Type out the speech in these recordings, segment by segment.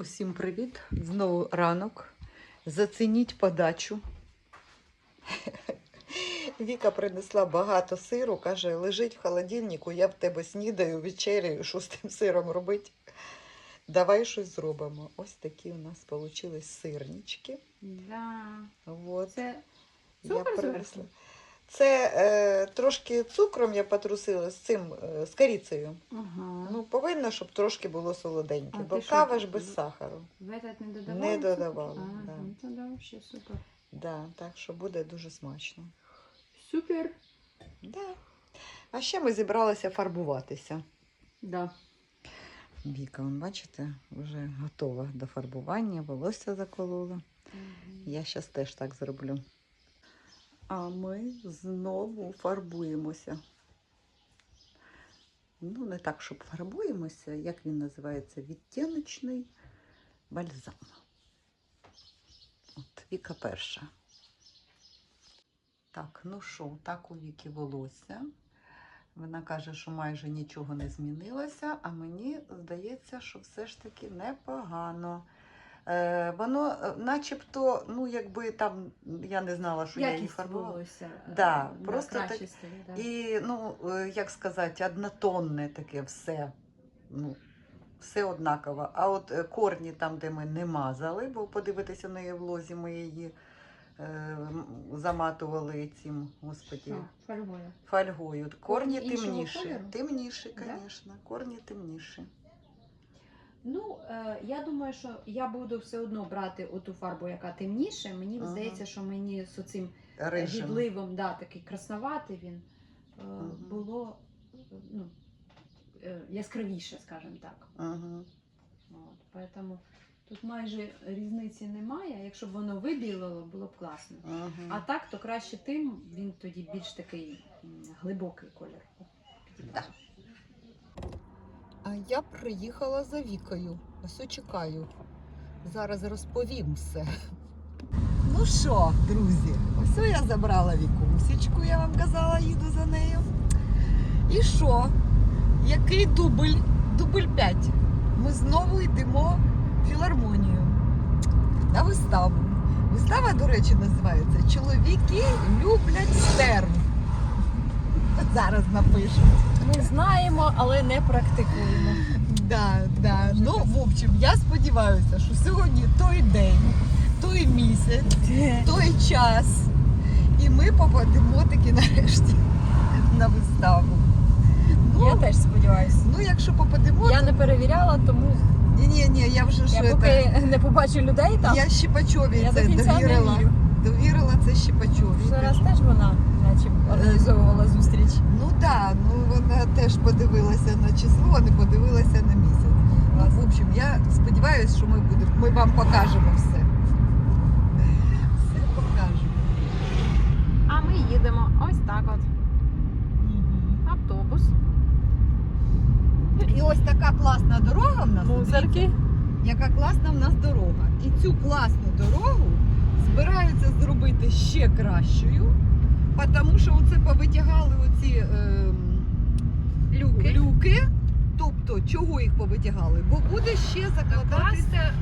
Усім привіт! Знову ранок. Зацініть подачу. Віка принесла багато сиру, каже, лежить в холодильнику, я в тебе снідаю, вечеряю, що з тим сиром робити. Давай щось зробимо. Ось такі у нас вийшли сирнички. Да. От. Це Я цукор принесла. Це е, трошки цукром я потрусила з цим, е, з корицею. Ага. Ну, повинно, щоб трошки було солоденьке, А бо ти що, кава ж без в- сахару. В этот не додавали? Не цукор? додавала, А, да. Ну, тоді взагалі супер. Да, так що буде дуже смачно. Супер. Да. А ще ми зібралися фарбуватися. Да. Віка, вон, бачите, вже готова до фарбування, волосся заколола. Я зараз теж так зроблю. А ми знову фарбуємося. Ну, не так, щоб фарбуємося, як він називається, відтіночний бальзам. От Віка перша. Так, ну що, так у Віки волосся. Вона каже, що майже нічого не змінилося, а мені здається, що все ж таки непогано. Е, воно е, начебто, ну якби там, я не знала, що я її Якість фарбувала. волосся. Да, е, просто так- да. І, ну, е, як сказати, однотонне таке все. Ну, все однаково. А от е, корні там, де ми не мазали, бо подивитися на її в лозі, ми її е, заматували цим, господі, Що, фольгою? фольгою. Корні темніші. Темніші, Да? звісно. Корні темніші. Ну, е, я думаю, що я буду все одно брати оту фарбу, яка темніше. Мені Ага. здається, що мені з цим Рижим. відливом, да, такий красноватий він е, Мгм. було е, ну, е, яскравіше, скажімо так. Угу. От, поэтому тут майже різниці немає. Якщо б воно вибілило, було б класно. Угу. А так, то краще тим, він тоді більш такий м, глибокий колір. Да. Я приїхала за Вікою. Ось чекаю. Зараз розповім все. Ну що, друзі, ось я забрала Вікусечку, я вам казала, їду за нею. І що? Який дубль? Дубль 5. Ми знову йдемо в філармонію на виставу. Вистава, до речі, називається Чоловіки люблять стерн. Зараз напишу. Ми знаємо, але не практикуємо. Да, да. Ну, в общем, я сподіваюся, що сьогодні той день, той місяць, той час. І ми попадемо таки нарешті на виставу. Ну, Я теж сподіваюся. ну якщо попадемо, Я не перевіряла, тому ні, ні, ні, я вже що я поки не побачу людей там. я Щепачові Я це до кінця не довірила. вірю. Довірила це Щепачові. Що раз теж вона наче організовувала зустріч. Ну так, ну вона теж подивилася на число, а не подивилася на місяць. Ну, в общем, я сподіваюся, що ми будемо, ми вам покажемо все. Все покажемо. А ми їдемо ось так от. Автобус. І ось така класна дорога в нас. Мусорки. Яка класна в нас дорога. І цю класну дорогу збираються зробити ще кращою, тому що оце повитягали оці ем, Люки. люки. Тобто, чого їх повитягали? Бо буде ще закладатися.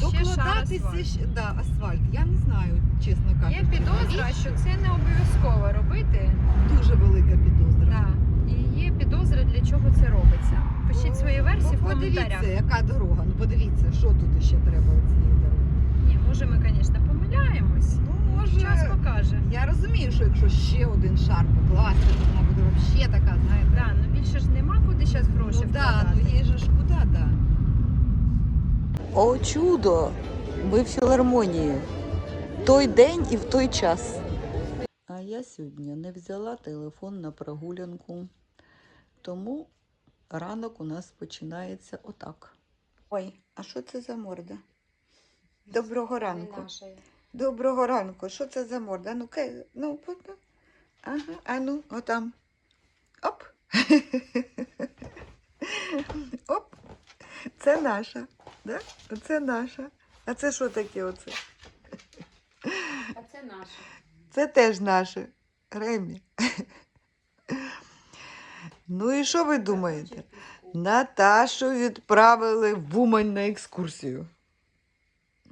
Докладатися ще- да, асфальт. Я не знаю, чесно кажучи. Є підозра, що це не обов'язково робити. Дуже велика підозра. Да. І є підозра, для чого це робиться. Пишіть свої версії ну, в коментарях. Подивіться, яка дорога. Ну подивіться, що тут ще треба цієї дороги. Ні, може ми, звісно, помиляємось. Ну, може, Час покаже. я розумію, що якщо ще один шар покласти, то вона буде взагалі така, знаєте. Да, ну більше ж нема куди зараз гроші ну, да, вкладати. ну їй же ж куди, да. О, чудо! Ми в філармонії. Той день і в той час. А я сьогодні не взяла телефон на прогулянку, тому ранок у нас починається отак. Ой, а що це за морда? Доброго ранку. Доброго ранку. Що це за морда? Ну, ке, ну, ну. Ага, а ну, отам. Оп. Оп. Це наша. Да? Оце наша. А це що таке оце? А це наше. Це теж наше. Ремі. Ну і що ви думаєте? Наташу відправили в Умань на екскурсію.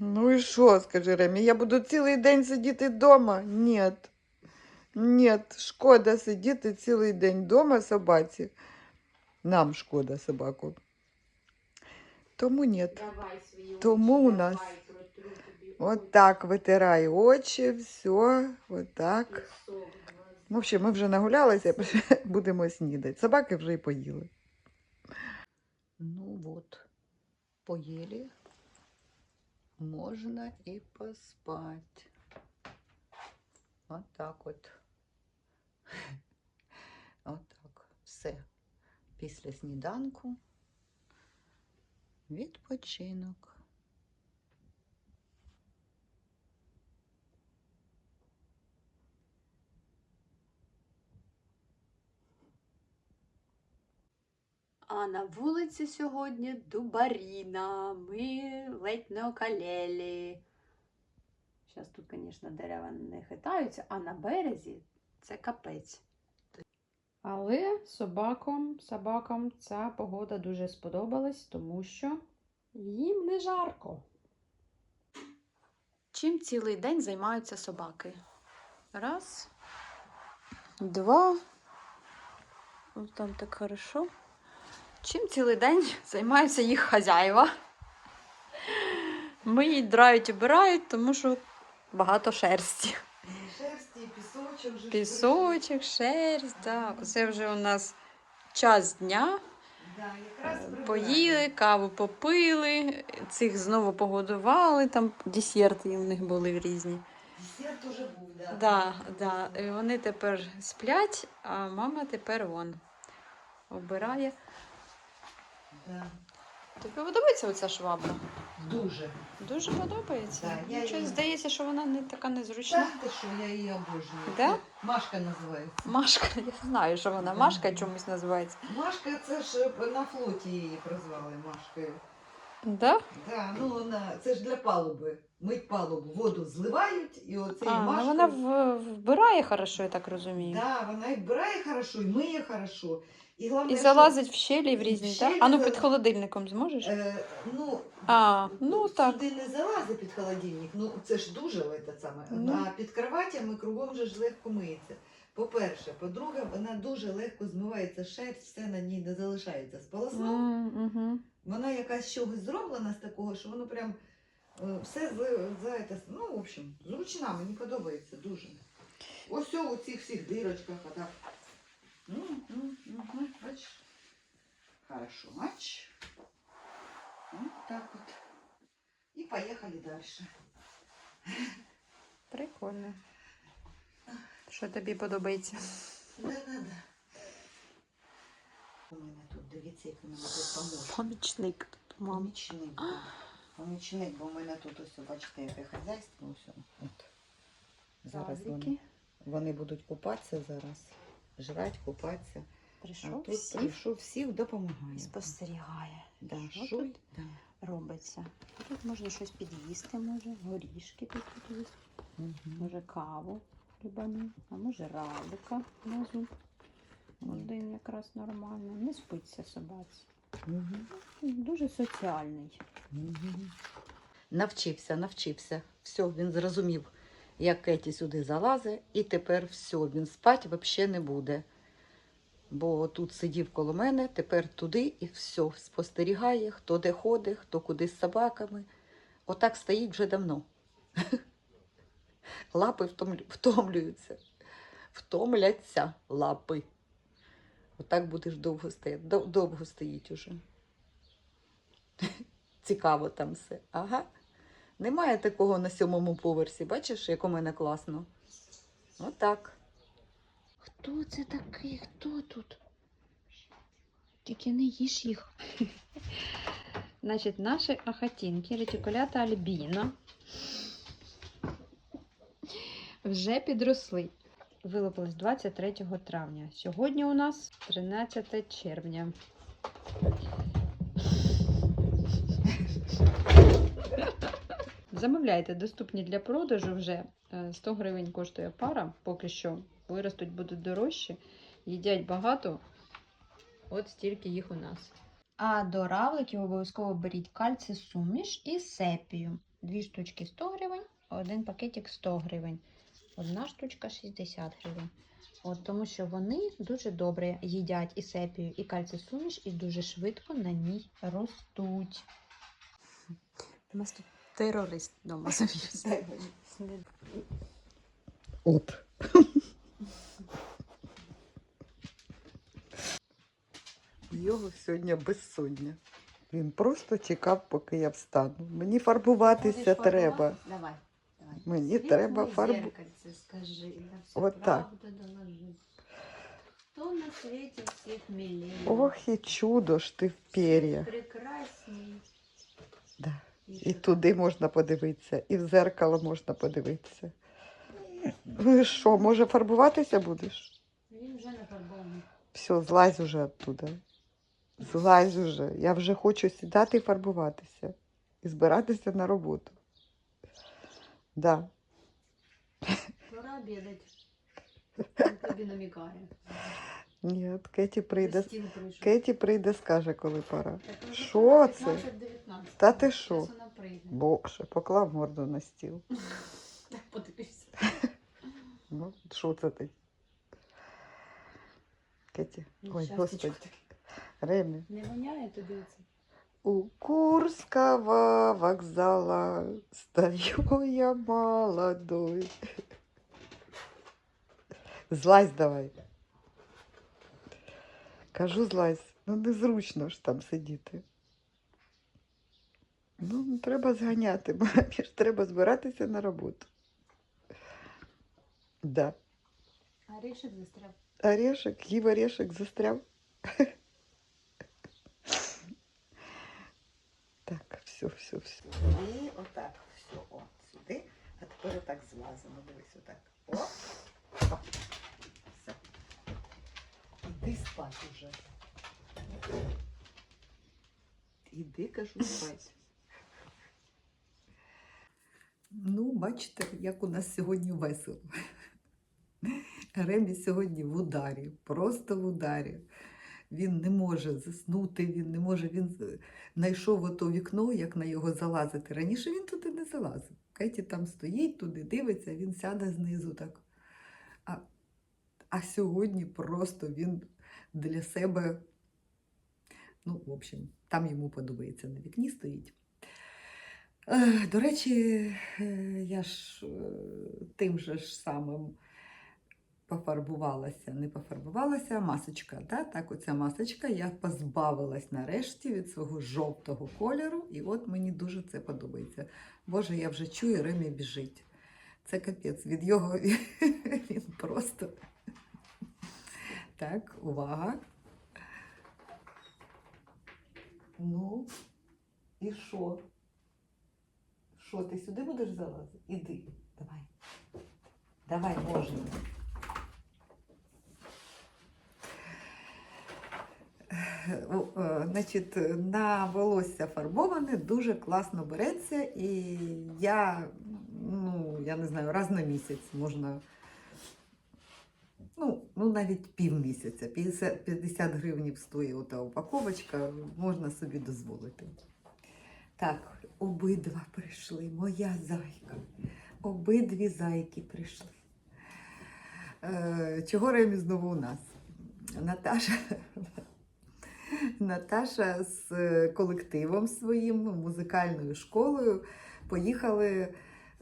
Ну і що, скажи Ремі, я буду цілий день сидіти вдома? Ні. Ні, шкода сидіти цілий день вдома собаці. Нам шкода собаку. Тому ні. Тому у нас От так витирай очі, все, от так. В общем, ми вже нагулялися, будемо снідати. Собаки вже й поїли. Ну от, поїли. Можна і поспати. От так от. Отак. так. Все. Після сніданку. Відпочинок. А на вулиці сьогодні Дубаріна. Ми ледь не окалелі. Зараз тут, звісно, дерева не хитаються, а на березі це капець. Але собакам, собакам ця погода дуже сподобалась, тому що їм не жарко. Чим цілий день займаються собаки? Раз, два. О, там так хорошо. Чим цілий день займаються їх хазяїва? Миють, драють, обирають, тому що багато шерсті. Шерсті, пісочок. Пісочок, шерсть, так. Це вже у нас час дня. Да, Поїли, каву попили, цих знову погодували, там десерти у них були різні. Десерт уже був, да. Да, да. Вони тепер сплять, а мама тепер вон обирає. Да. Тобі подобається оця швабра? Дуже. Дуже подобається. Да, я щось її- здається, що вона не така незручна. Так, ти що, я її обожнюю. Да? Машка називається. Машка, я знаю, що вона Машка чомусь називається. Машка, це ж на флоті її прозвали Машкою. Да? Да, ну вона, це ж для палуби. Мить палубу, воду зливають, і оцей А, ну Машкою... вона в- вбирає хорошо, я так розумію. Да, вона і вбирає хорошо, і миє хорошо. І, головне, І залазить в щелі в В різні, щелі так? А ну під холодильником зможеш? Е, ну, А, ну так. Сюди не залазить під холодильник, ну це ж дуже це саме. Ну. А під кроватями кругом же ж легко миється. По-перше, по-друге, вона дуже легко змивається шерсть, все на ній не залишається. Сполоснув, М, угу. вона якась чогось зроблена з такого, що воно прям е, все за, ну, в общем, зручна, мені подобається дуже. Ось у цих всіх дирочках, а бачиш. Хорошо, матч. Вот так вот. И поехали дальше. Прикольно. Що тобі подобається? Да-да-да. У мене тут, дивіться, як у мене тут помощник. Помічник тут, мам. Помічник. да. Помічник, бо у мене тут ось, бачите, яке хазяйство. Ось, от. Зараз вони, вони будуть купатися зараз. Жрать, купатися. А тут всіх прийшов всіх, допомагає. і спостерігає. Да, Що шуй, тут да. робиться? Тут можна щось під'їсти, може, горішки тут під'їсти, Мгм. може каву хлібані, а може равлика на зуб. Один якраз нормально. Не спиться собаці. Мгм. Дуже соціальний. Мгм. Навчився, навчився. Все, він зрозумів, як Кеті сюди залазить, і тепер все, він спать взагалі не буде. Бо тут сидів коло мене, тепер туди і все, спостерігає, хто де ходить, хто куди з собаками. Отак стоїть вже давно. Лапи втомлюються. Втомляться лапи. Отак будеш довго стояти. Довго стоїть уже. Цікаво там все. Ага. Немає такого на сьомому поверсі. Бачиш, як у мене класно. Отак. Хто це такий? Хто тут? Тільки не їж їх. Значить, наші ахатінки, ретикулята альбіна, вже підросли. Вилупились 23 травня. Сьогодні у нас 13 червня. Замовляйте, доступні для продажу вже е, 100 гривень коштує пара, поки що виростуть будуть дорожчі, їдять багато. От стільки їх у нас. А до равликів обов'язково беріть кальцій суміш і сепію. дві штучки 100 гривень, один пакетик 100 гривень. Одна штучка 60 гривень. От, тому що вони дуже добре їдять і сепію, і кальцій-суміш, і дуже швидко на ній ростуть. У нас тут терорист вдома завівся. От. У Його сьогодні безсоння. Він просто чекав, поки я встану. Мені фарбуватися треба. Давай, давай. Мені треба фарбу. скажи, я все Вот так. правду доложу. Хто на світі всіх милее? Ох, і чудо ж ти в пер'ях. Прекрасний. Да. І туди можна подивитися, і в зеркало можна подивитися. Ну і що, може фарбуватися будеш? Він вже нафарбований. Все, злазь уже оттуда. Злазь уже. Я вже хочу сідати і фарбуватися. І збиратися на роботу. Да. Пора обідати. Тобі намікає. Ні, от Кеті прийде. Кеті прийде, скаже, коли пора. Що це? 15-19. Та ти що? Боже, поклав морду на стіл. Так, подивися. Ну, що це ти? Кеті. Ну, Ой, господи. Ремі. Не воняє тобі оце? У Курского вокзала стою я молодой. Злазь давай. Кажу, злазь. Ну незручно ж там сидіти. Ну, треба зганяти, мамі ж треба збиратися на роботу. Да. А рішик застряв. Орешек, їв орешек застряв. Так, все, все, все. І отак, все, о, сюди. А тепер отак злазимо, дивись, отак. О, о. Іди спать уже. Іди, кажу, спать. Ну, бачите, як у нас сьогодні весело. Ремі сьогодні в ударі, просто в ударі. Він не може заснути, він не може, він знайшов ото вікно, як на його залазити. Раніше він туди не залазив. Кеті там стоїть, туди дивиться, він сяде знизу так. А, а сьогодні просто він для себе, ну, в общем, там йому подобається на вікні стоїть. Е, До речі, е, я ж е, тим же ж самим пофарбувалася, не пофарбувалася, масочка. Да? Так, оця масочка, я позбавилась нарешті від свого жовтого кольору, і от мені дуже це подобається. Боже, я вже чую, Ремі біжить. Це капець. Від його він просто. Так, увага. Ну, і що? Що, ти сюди будеш залазити? Іди, давай. Давай, можна. Е, Значить, на волосся фарбоване дуже класно береться, і я, ну, я не знаю, раз на місяць можна, ну, навіть півмісяця, 50, 50 гривень стоїть ота упаковочка, можна собі дозволити. Так, обидва прийшли, моя зайка. Обидві зайки прийшли. Е, чого Ремі знову у нас? Наташа, Наташа з е, колективом своїм, музикальною школою поїхали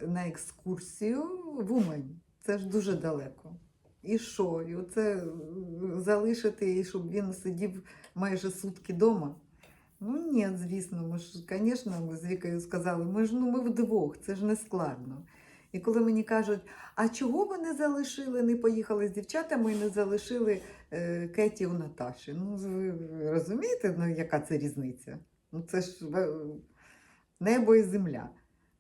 на екскурсію в Умань. Це ж дуже далеко. І що? І оце залишити, і щоб він сидів майже сутки вдома. Ну ні, звісно, ми ж, звісно, ми з Вікою сказали, ми ж ну ми вдвох, це ж не складно. І коли мені кажуть, а чого ви не залишили, не поїхали з дівчатами і не залишили е, Кеті у Наташі? Ну, ви розумієте, ну, яка це різниця? Ну, це ж е, небо і земля.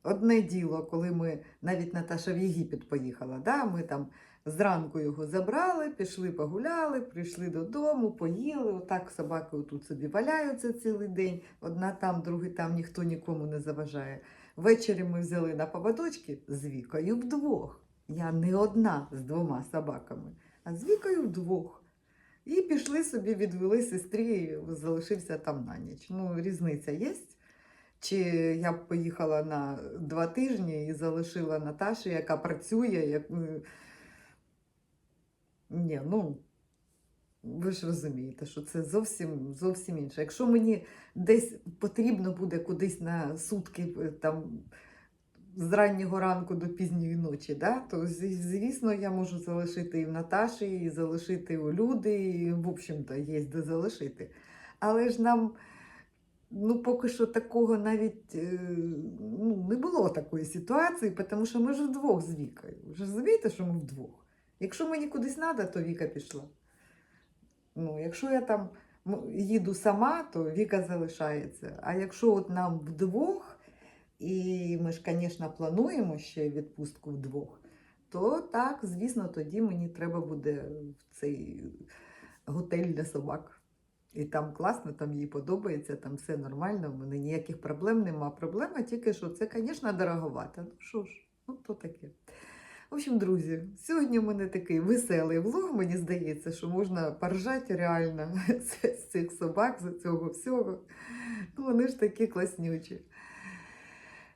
Одне діло, коли ми навіть Наташа в Єгипет поїхала, да? ми там зранку його забрали, пішли погуляли, прийшли додому, поїли. Отак собаки тут собі валяються цілий день. Одна там, друга там, ніхто нікому не заважає. Ввечері ми взяли на поводочки з Вікою вдвох. Я не одна з двома собаками, а з Вікою вдвох. І пішли собі, відвели сестрі, і залишився там на ніч. Ну, різниця є. Чи я б поїхала на два тижні і залишила Наташу, яка працює. Як... Ні, ну, ви ж розумієте, що це зовсім, зовсім інше. Якщо мені десь потрібно буде кудись на сутки е, там, з раннього ранку до пізньої ночі, да, то звісно, я можу залишити і в Наташі, і залишити у люди, і, в общем-то, є де залишити. Але ж нам ну, поки що такого навіть е, ну, не було такої ситуації, тому що ми ж вдвох з Вікою. Ви ж розумієте, що ми вдвох. Якщо мені кудись треба, то Віка пішла. Ну, якщо я там їду сама, то Віка залишається. А якщо от нам вдвох, і ми ж, звісно, плануємо ще відпустку вдвох, то так, звісно, тоді мені треба буде в цей готель для собак. І там класно, там їй подобається, там все нормально, в мене ніяких проблем нема. Проблема тільки, що це, звісно, дороговато. Ну що ж, ну то таке. В общем, друзі, сьогодні в мене такий веселий влог, мені здається, що можна поржати реально з цих собак, з цього всього. Ну, вони ж такі класнючі.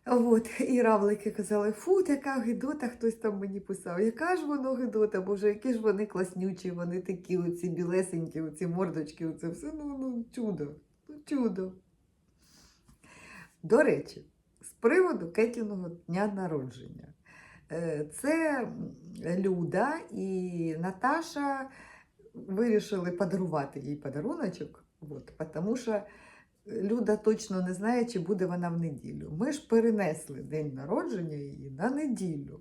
От, і равлики казали, фу, яка гидота, хтось там мені писав. Яка ж воно гидота, боже, які ж вони класнючі, вони такі, оці білесенькі, оці мордочки, оце все, ну, ну чудо, ну чудо. До речі, з приводу Кетіного дня народження. Е, Це Люда і Наташа вирішили подарувати їй подаруночок, от, тому що Люда точно не знає, чи буде вона в неділю. Ми ж перенесли день народження її на неділю.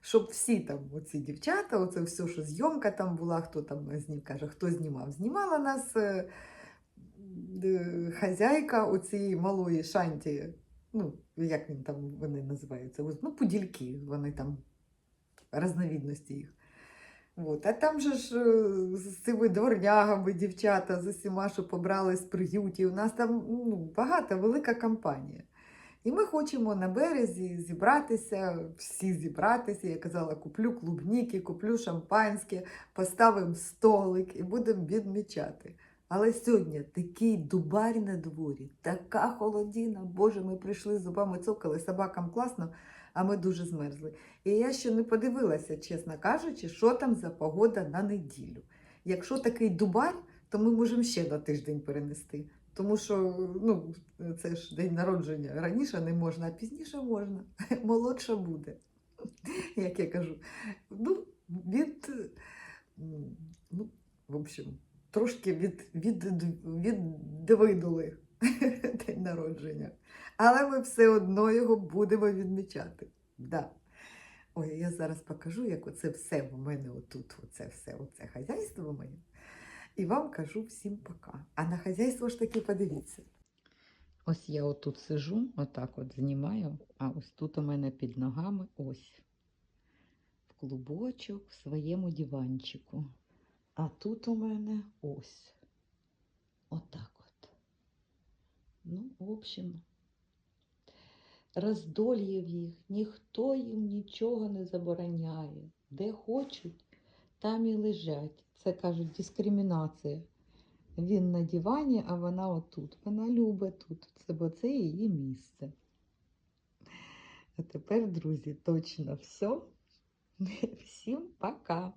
Щоб всі там, оці дівчата, оце все, що зйомка там була, хто там знім, каже, хто знімав. Знімала нас е, хазяйка оцієї малої шанті. Ну, як він там вони називаються? Ну, подільки, вони там різновідності їх. От. А там же ж е, з цими дворнягами дівчата з усіма, що побрали з приютів. У нас там ну, багата, велика компанія. І ми хочемо на березі зібратися, всі зібратися. Я казала, куплю клубніки, куплю шампанське, поставимо столик і будемо відмічати. Але сьогодні такий дубарь на дворі, така холодіна. Боже, ми прийшли зубами цокали, собакам класно, а ми дуже змерзли. І я ще не подивилася, чесно кажучи, що там за погода на неділю. Якщо такий дубар, то ми можемо ще на тиждень перенести. Тому що ну, це ж день народження. Раніше не можна, а пізніше можна. Молодша буде, як я кажу. Ну, від, ну, в общем, трошки від, від, віддвинули день народження. Але ми все одно його будемо відмічати. Да. Ой, я зараз покажу, як оце все в мене отут, оце все, оце хазяйство моє. І вам кажу всім пока. А на хазяйство ж таки подивіться. Ось я отут сижу, отак от знімаю, а ось тут у мене під ногами ось. В клубочок в своєму диванчику. А тут у мене ось. Отак от. Ну, в общем, роздольїв їх, ніхто їм нічого не забороняє. Де хочуть, там і лежать. Це кажуть дискримінація. Він на дивані, а вона отут. Вона любить тут, це, бо це її місце. А тепер, друзі, точно все. Всім пока!